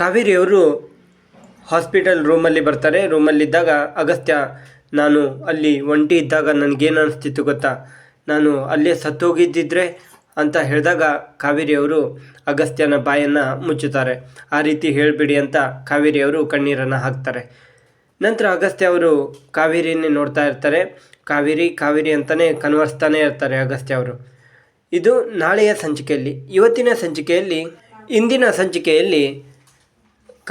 ಕಾವೇರಿಯವರು hospital ರೂಮಲ್ಲಿ ಬರ್ತಾರೆ. ರೂಮಲ್ಲಿದ್ದಾಗ, ಅಗಸ್ತ್ಯ, ನಾನು ಅಲ್ಲಿ ಒಂಟಿ ಇದ್ದಾಗ ನನಗೇನು ಅನಿಸ್ತಿತ್ತು ಗೊತ್ತಾ? ನಾನು ಅಲ್ಲೇ ಸತ್ತೋಗಿದ್ದಿದ್ರೆ ಅಂತ ಹೇಳಿದಾಗ ಕಾವೇರಿಯವರು ಅಗಸ್ತ್ಯನ ಬಾಯನ್ನು ಮುಚ್ಚುತ್ತಾರೆ. ಆ ರೀತಿ ಹೇಳಬೇಡಿ ಅಂತ ಕಾವೇರಿಯವರು ಕಣ್ಣೀರನ್ನು ಹಾಕ್ತಾರೆ. ನಂತರ ಅಗಸ್ತ್ಯ ಅವರು ಕಾವೇರಿಯನ್ನೇ ನೋಡ್ತಾ ಇರ್ತಾರೆ. ಕಾವೇರಿ ಕಾವೇರಿ ಅಂತಲೇ ಕನ್ವರ್ಸ್ತಾನೆ ಇರ್ತಾರೆ ಅಗಸ್ತ್ಯ ಅವರು. ಇದು ನಾಳೆಯ ಸಂಚಿಕೆಯಲ್ಲಿ. ಇವತ್ತಿನ ಸಂಚಿಕೆಯಲ್ಲಿ, ಇಂದಿನ ಸಂಚಿಕೆಯಲ್ಲಿ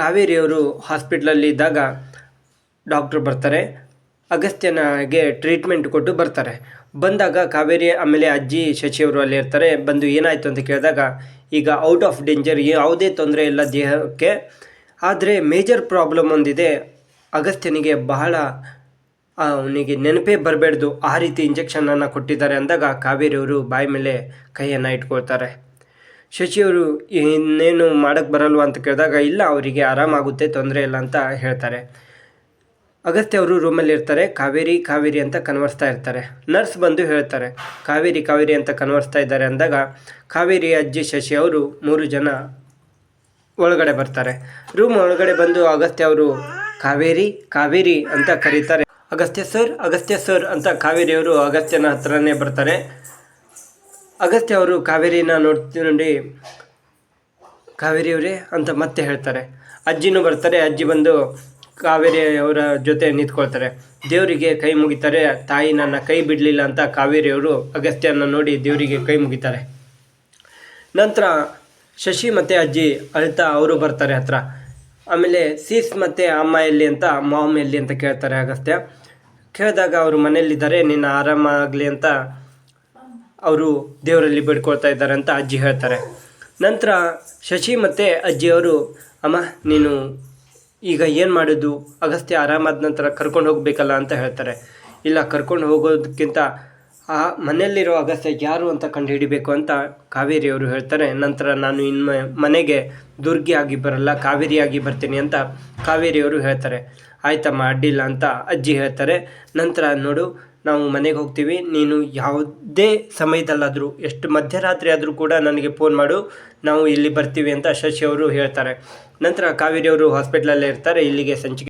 ಕಾವೇರಿಯವರು ಹಾಸ್ಪಿಟ್ಲಲ್ಲಿ ಇದ್ದಾಗ ಡಾಕ್ಟ್ರು ಬರ್ತಾರೆ, ಅಗಸ್ತ್ಯನಿಗೆ ಟ್ರೀಟ್ಮೆಂಟ್ ಕೊಟ್ಟು ಬರ್ತಾರೆ. ಬಂದಾಗ ಕಾವೇರಿ ಆಮೇಲೆ ಅಜ್ಜಿ ಶಶಿಯವರು ಅಲ್ಲಿ ಇರ್ತಾರೆ. ಬಂದು ಏನಾಯಿತು ಅಂತ ಕೇಳಿದಾಗ ಈಗ ಔಟ್ ಆಫ್ ಡೇಂಜರ್, ಯಾವುದೇ ತೊಂದರೆ ಇಲ್ಲ ದೇಹಕ್ಕೆ. ಆದರೆ ಮೇಜರ್ ಪ್ರಾಬ್ಲಮ್ ಒಂದಿದೆ, ಅಗಸ್ತ್ಯನಿಗೆ ಬಹಳ ಅವನಿಗೆ ನೆನಪೇ ಬರಬೇಡ್ದು. ಆ ರೀತಿ ಇಂಜೆಕ್ಷನನ್ನು ಕೊಟ್ಟಿದ್ದಾರೆ ಅಂದಾಗ ಕಾವೇರಿಯವರು ಬಾಯಿ ಮೇಲೆ ಕೈಯನ್ನು ಇಟ್ಕೊಳ್ತಾರೆ. ಶಶಿಯವರು ಇನ್ನೇನು ಮಾಡೋಕ್ಕೆ ಬರಲ್ವಾ ಅಂತ ಕೇಳಿದಾಗ, ಇಲ್ಲ, ಅವರಿಗೆ ಆರಾಮಾಗುತ್ತೆ ತೊಂದರೆ ಇಲ್ಲ ಅಂತ ಹೇಳ್ತಾರೆ. ಅಗಸ್ತ್ಯ ಅವರು ರೂಮಲ್ಲಿ ಇರ್ತಾರೆ, ಕಾವೇರಿ ಕಾವೇರಿ ಅಂತ ಕನ್ವರ್ಸ್ತಾ ಇರ್ತಾರೆ. ನರ್ಸ್ ಬಂದು ಹೇಳ್ತಾರೆ, ಕಾವೇರಿ ಕಾವೇರಿ ಅಂತ ಕನ್ವರ್ಸ್ತಾ ಇದ್ದಾರೆ ಅಂದಾಗ, ಕಾವೇರಿ ಅಜ್ಜಿ ಶಶಿ ಅವರು ಮೂರು ಜನ ಒಳಗಡೆ ಬರ್ತಾರೆ. ರೂಮ್ ಒಳಗಡೆ ಬಂದು ಅಗಸ್ತ್ಯ ಅವರು ಕಾವೇರಿ ಕಾವೇರಿ ಅಂತ ಕರೀತಾರೆ. ಅಗಸ್ತ್ಯ ಸರ್ ಅಗಸ್ತ್ಯ ಸರ್ ಅಂತ ಕಾವೇರಿಯವರು ಅಗಸ್ತ್ಯನ ಹತ್ರನೇ ಬರ್ತಾರೆ. ಅಗಸ್ತ್ಯ ಅವರು ಕಾವೇರಿನ ನೋಡ್ತಿ ನೋಡಿ, ಕಾವೇರಿಯವರೇ ಅಂತ ಮತ್ತೆ ಹೇಳ್ತಾರೆ. ಅಜ್ಜಿನೂ ಬರ್ತಾರೆ, ಅಜ್ಜಿ ಬಂದು ಕಾವೇರಿ ಅವರ ಜೊತೆ ನಿಂತ್ಕೊಳ್ತಾರೆ. ದೇವರಿಗೆ ಕೈ ಮುಗಿತಾರೆ, ತಾಯಿ ನನ್ನ ಕೈ ಬಿಡಲಿಲ್ಲ ಅಂತ ಕಾವೇರಿಯವರು ಅಗಸ್ತ್ಯನ ನೋಡಿ ದೇವರಿಗೆ ಕೈ ಮುಗಿತಾರೆ. ನಂತರ ಶಶಿ ಮತ್ತು ಅಜ್ಜಿ ಅಳ್ತಾ ಅವರು ಬರ್ತಾರೆ ಹತ್ರ. ಆಮೇಲೆ ಸೀಸ್ ಮತ್ತು ಅಮ್ಮ ಎಲ್ಲಿ ಅಂತ ಮಾಮ್ ಎಲ್ಲಿ ಅಂತ ಕೇಳ್ತಾರೆ ಅಗಸ್ತ್ಯ ಕೇಳಿದಾಗ ಅವರು ಮನೆಯಲ್ಲಿದ್ದಾರೆ ನಿನ್ನ ಆರಾಮಾಗಲಿ ಅಂತ ಅವರು ದೇವರಲ್ಲಿ ಬೇಡ್ಕೊಳ್ತಾ ಇದ್ದಾರೆ ಅಂತ ಅಜ್ಜಿ ಹೇಳ್ತಾರೆ. ನಂತರ ಶಶಿ ಮತ್ತು ಅಜ್ಜಿಯವರು, ಅಮ್ಮ, ನೀನು ಈಗ ಏನು ಮಾಡೋದು? ಅಗಸ್ತ್ಯ ಆರಾಮಾದ ನಂತರ ಕರ್ಕೊಂಡು ಹೋಗಬೇಕಲ್ಲ ಅಂತ ಹೇಳ್ತಾರೆ. ಇಲ್ಲ, ಕರ್ಕೊಂಡು ಹೋಗೋದಕ್ಕಿಂತ ಆ ಮನೆಯಲ್ಲಿರೋ ಅಗಸ್ತ್ಯ ಯಾರು ಅಂತ ಕಂಡು ಹಿಡಿಬೇಕು ಅಂತ ಕಾವೇರಿಯವರು ಹೇಳ್ತಾರೆ. ನಂತರ ನಾನು ಇನ್ನು ಮನೆಗೆ ದುರ್ಗಿಯಾಗಿ ಬರಲ್ಲ, ಕಾವೇರಿಯಾಗಿ ಬರ್ತೀನಿ ಅಂತ ಕಾವೇರಿಯವರು ಹೇಳ್ತಾರೆ. ಆಯ್ತಮ್ಮ, ಅಡ್ಡಿಲ್ಲ ಅಂತ ಅಜ್ಜಿ ಹೇಳ್ತಾರೆ. ನಂತರ ನೋಡು, ನಾವು ಮನೆಗೆ ಹೋಗ್ತೀವಿ. ನೀನು ಯಾವುದೇ ಸಮಯದಲ್ಲಾದರೂ, ಎಷ್ಟು ಮಧ್ಯರಾತ್ರಿ ಆದರೂ ಕೂಡ ನನಗೆ ಫೋನ್ ಮಾಡು. ನಾವು ಇಲ್ಲಿ ಬರ್ತೀವಿ ಅಂತ ಶಶಿ ಅವರು ಹೇಳ್ತಾರೆ. ನಂತರ ಕಾವೇರಿ ಅವರು ಹಾಸ್ಪಿಟ್ಲಲ್ಲೇ ಇರ್ತಾರೆ. ಇಲ್ಲಿಗೆ ಸಂಚಿಕೆ